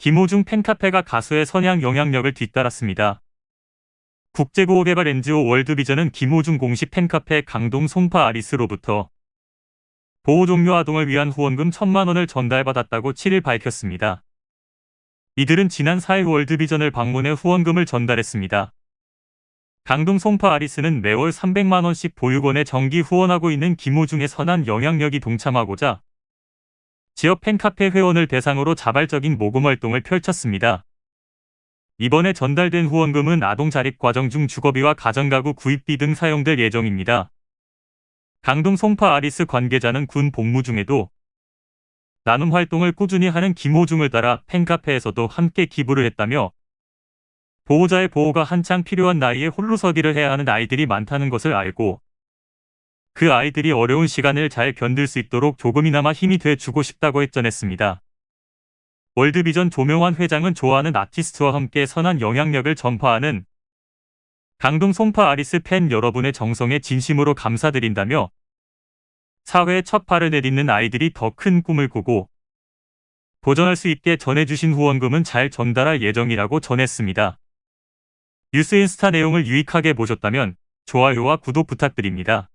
김호중 팬카페가 가수의 선양 영향력을 뒤따랐습니다. 국제구호개발 NGO 월드비전은 김호중 공식 팬카페 강동 송파 아리스로부터 보호 종료 아동을 위한 후원금 1천만 원을 전달받았다고 7일 밝혔습니다. 이들은 지난 4일 월드비전을 방문해 후원금을 전달했습니다. 강동 송파 아리스는 매월 300만 원씩 보육원에 정기 후원하고 있는 김호중의 선한 영향력이 동참하고자 지역 팬카페 회원을 대상으로 자발적인 모금 활동을 펼쳤습니다. 이번에 전달된 후원금은 아동 자립 과정 중 주거비와 가정가구 구입비 등 사용될 예정입니다. 강동 송파 아리스 관계자는 군 복무 중에도 나눔 활동을 꾸준히 하는 김호중을 따라 팬카페에서도 함께 기부를 했다며 보호자의 보호가 한창 필요한 나이에 홀로 서기를 해야 하는 아이들이 많다는 것을 알고 그 아이들이 어려운 시간을 잘 견딜 수 있도록 조금이나마 힘이 돼 주고 싶다고 했전했습니다. 월드비전 조명환 회장은 좋아하는 아티스트와 함께 선한 영향력을 전파하는 강동 송파 아리스 팬 여러분의 정성에 진심으로 감사드린다며 사회에 첫 발을 내딛는 아이들이 더 큰 꿈을 꾸고 도전할 수 있게 전해주신 후원금은 잘 전달할 예정이라고 전했습니다. 뉴스 인스타 내용을 유익하게 보셨다면 좋아요와 구독 부탁드립니다.